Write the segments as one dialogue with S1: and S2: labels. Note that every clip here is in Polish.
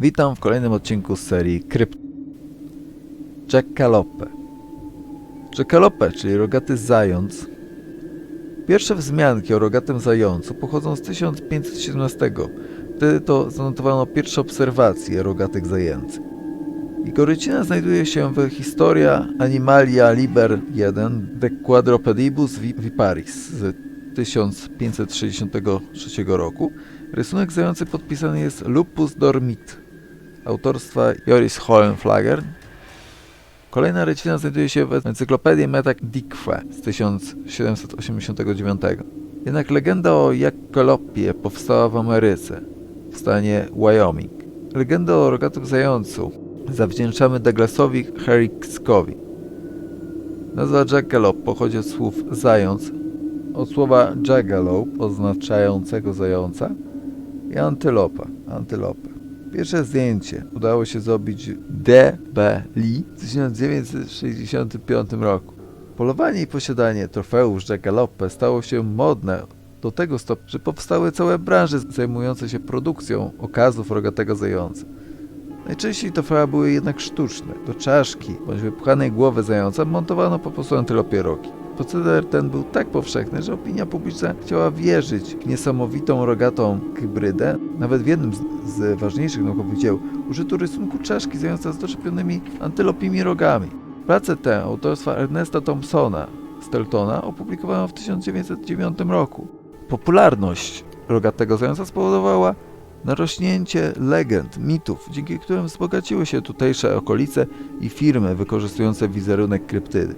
S1: Witam w kolejnym odcinku z serii Krypt. Jackalope. Jackalope, czyli rogaty zając. Pierwsze wzmianki o rogatym zającu pochodzą z 1517. Wtedy to zanotowano pierwsze obserwacje rogatych zajęcy. Jego rycina znajduje się w Historia Animalia Liber 1 de Quadrupedibus Vi- Viparis z 1563 roku. Rysunek zający podpisany jest Lupus Dormit autorstwa Joris Hohenflager. Kolejna rycina znajduje się w encyklopedii Metadikwe z 1789. Jednak legenda o Jakkolopie powstała w Ameryce, w stanie Wyoming. Legendę o rogatym zającu zawdzięczamy Douglasowi Herricksowi. Nazwa Jackalope pochodzi od słów zając, od słowa jackalope oznaczającego zająca i antylopa, antylopę. Pierwsze zdjęcie udało się zrobić D.B. Lee w 1965 roku. Polowanie i posiadanie trofeusz Jackalope stało się modne do tego stopnia, że powstały całe branże zajmujące się produkcją okazów rogatego zająca. Najczęściej trofea były jednak sztuczne. Do czaszki bądź wypchanej głowy zająca montowano po prostu antylopie rogi. Proceder ten był tak powszechny, że opinia publiczna chciała wierzyć w niesamowitą rogatą hybrydę. Nawet w jednym z, ważniejszych naukowych dzieł użyto rysunku czaszki zająca z doczepionymi antylopimi rogami. Pracę tę autorstwa Ernesta Thompsona Steltona opublikowano w 1909 roku. Popularność rogatego zająca spowodowała narośnięcie legend, mitów, dzięki którym wzbogaciły się tutejsze okolice i firmy wykorzystujące wizerunek kryptydy.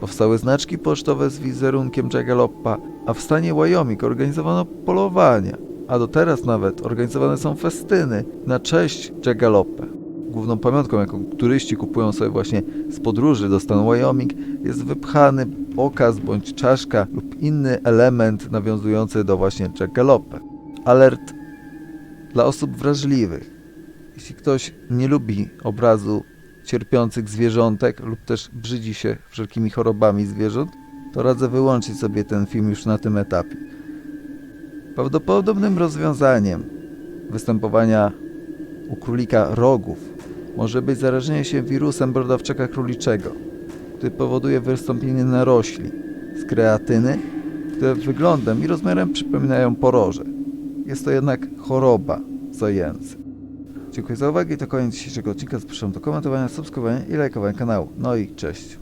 S1: Powstały znaczki pocztowe z wizerunkiem Jackalopa, a w stanie Wyoming organizowano polowania, a do teraz nawet organizowane są festyny na cześć Jackalope. Główną pamiątką, jaką turyści kupują sobie właśnie z podróży do stanu Wyoming, jest wypchany okaz bądź czaszka lub inny element nawiązujący do właśnie Jackalope. Alert dla osób wrażliwych. Jeśli ktoś nie lubi obrazu cierpiących zwierzątek lub też brzydzi się wszelkimi chorobami zwierząt, to radzę wyłączyć sobie ten film już na tym etapie. Prawdopodobnym rozwiązaniem występowania u królika rogów może być zarażenie się wirusem brodawczaka króliczego, który powoduje wystąpienie narośli z kreatyny, które wyglądem i rozmiarem przypominają poroże. Jest to jednak choroba zajęcy. Dziękuję za uwagę i to koniec dzisiejszego odcinka. Zapraszam do komentowania, subskrybowania i lajkowania kanału. No i cześć.